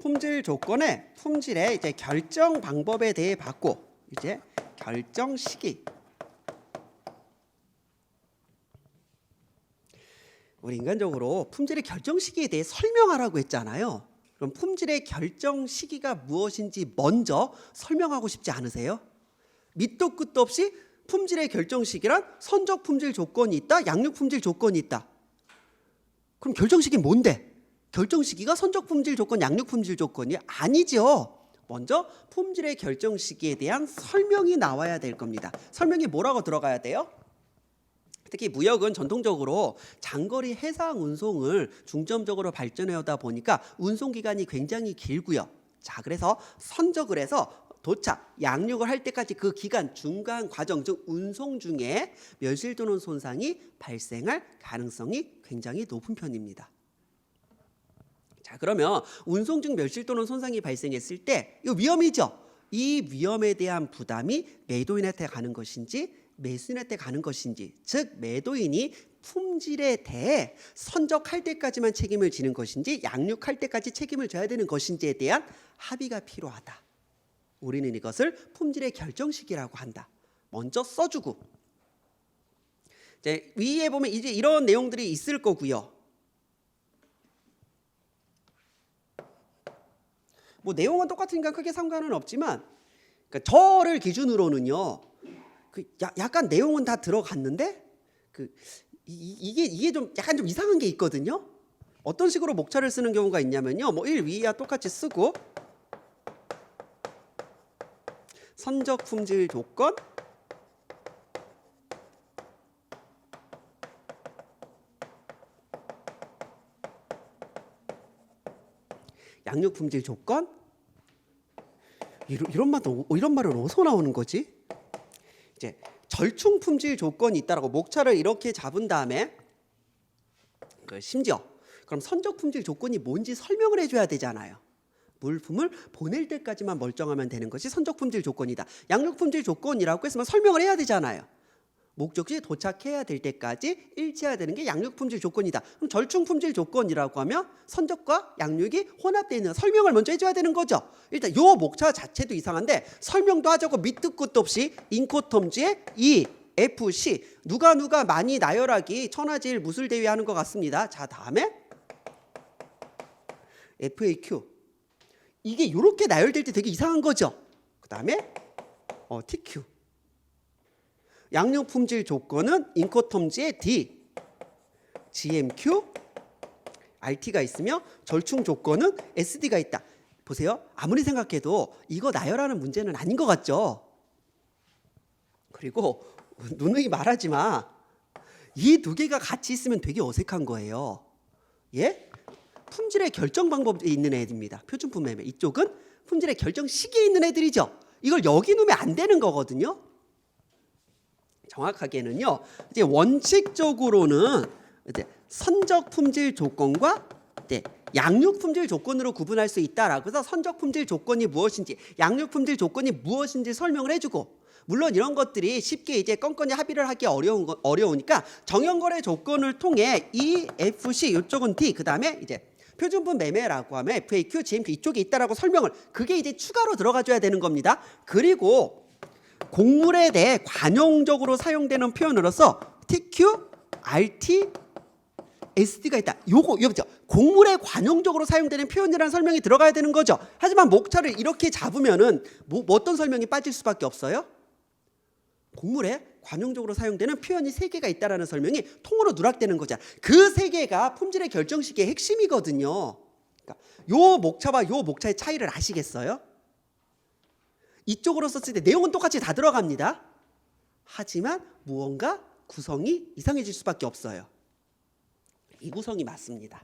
품질 조건의 품질의 이제 결정 방법에 대해 봤고 이제 결정 시기 우리 인간적으로 품질의 결정 시기에 대해 설명하라고 했잖아요. 그럼 품질의 결정 시기가 무엇인지 먼저 설명하고 싶지 않으세요? 밑도 끝도 없이 품질의 결정 시기란 선적 품질 조건이 있다, 양육 품질 조건이 있다. 그럼 결정 시기는 뭔데? 결정 시기가 선적 품질 조건, 양육 품질 조건이 아니죠. 먼저 품질의 결정 시기에 대한 설명이 나와야 될 겁니다. 설명이 뭐라고 들어가야 돼요? 특히 무역은 전통적으로 장거리 해상 운송을 중점적으로 발전해 오다 보니까 운송 기간이 굉장히 길고요. 자, 그래서 선적을 해서 도착, 양육을 할 때까지 그 기간 중간 과정 즉 운송 중에 멸실 또는 손상이 발생할 가능성이 굉장히 높은 편입니다. 자, 그러면 운송 중 멸실 또는 손상이 발생했을 때 이거 위험이죠. 이 위험에 대한 부담이 매도인한테 가는 것인지 매수인한테 가는 것인지 즉 매도인이 품질에 대해 선적할 때까지만 책임을 지는 것인지 양육할 때까지 책임을 져야 되는 것인지에 대한 합의가 필요하다. 우리는 이것을 품질의 결정식이라고 한다. 먼저 써주고 이제 위에 보면 이제 이런 내용들이 있을 거고요. 뭐 내용은 똑같으니까 크게 상관은 없지만 그러니까 저를 기준으로는요. 그 야- 약간 내용은 다 들어갔는데 그 이, 이게 이게 좀 약간 좀 이상한 게 있거든요. 어떤 식으로 목차를 쓰는 경우가 있냐면요. 뭐 1 위야 똑같이 쓰고 선적 품질 조건 양육 품질 조건 이런, 말도 이런 말은 어디서 나오는 거지? 이제 절충 품질 조건이 있다라고 목차를 이렇게 잡은 다음에 그 심지어 그럼 선적 품질 조건이 뭔지 설명을 해줘야 되잖아요. 물품을 보낼 때까지만 멀쩡하면 되는 것이 선적 품질 조건이다. 양육 품질 조건이라고 했으면 설명을 해야 되잖아요. 목적지에 도착해야 될 때까지 일치해야 되는 게 양육 품질 조건이다. 그럼 절충 품질 조건이라고 하면 선적과 양육이 혼합되어 있는 설명을 먼저 해줘야 되는 거죠. 일단 요 목차 자체도 이상한데 설명도 하자고 밑도 끝도 없이 인코텀즈의 E, F, C 누가 누가 많이 나열하기 천하제일 무술대회 하는 것 같습니다. 자 다음에 FAQ 이게 이렇게 나열될 때 되게 이상한 거죠. 그 다음에 어, TQ 양육 품질 조건은 인코텀즈의 D, GMQ, RT가 있으며 절충 조건은 SD가 있다. 보세요. 아무리 생각해도 이거 나열하는 문제는 아닌 것 같죠. 그리고 누누이 말하지 마. 이두 개가 같이 있으면 되게 어색한 거예요. 예? 품질의 결정 방법에 있는 애들입니다. 표준품 매매. 이쪽은 품질의 결정 시기에 있는 애들이죠. 이걸 여기 놓으면 안 되는 거거든요. 정확하게는요. 이제 원칙적으로는 이제 선적 품질 조건과 이제 양육 품질 조건으로 구분할 수 있다라고 해서 선적 품질 조건이 무엇인지 양육 품질 조건이 무엇인지 설명을 해주고 물론 이런 것들이 쉽게 이제 건건히 합의를 하기 어려운 거, 어려우니까 정형거래 조건을 통해 E, F, C 이쪽은 D 그 다음에 이제 표준품 매매라고 하면 FAQ, GMQ 이쪽에 있다라고 설명을 그게 이제 추가로 들어가줘야 되는 겁니다. 그리고 곡물에 대해 관용적으로 사용되는 표현으로서 TQ, RT, SD가 있다. 요거 요거죠. 곡물에 관용적으로 사용되는 표현이라는 설명이 들어가야 되는 거죠. 하지만 목차를 이렇게 잡으면은 뭐, 뭐 어떤 설명이 빠질 수밖에 없어요? 곡물에 관용적으로 사용되는 표현이 세 개가 있다라는 설명이 통으로 누락되는 거죠. 그 세 개가 품질의 결정식의 핵심이거든요. 그러니까 요 목차와 요 목차의 차이를 아시겠어요? 이쪽으로 썼을 때 내용은 똑같이 다 들어갑니다. 하지만 무언가 구성이 이상해질 수밖에 없어요. 이 구성이 맞습니다.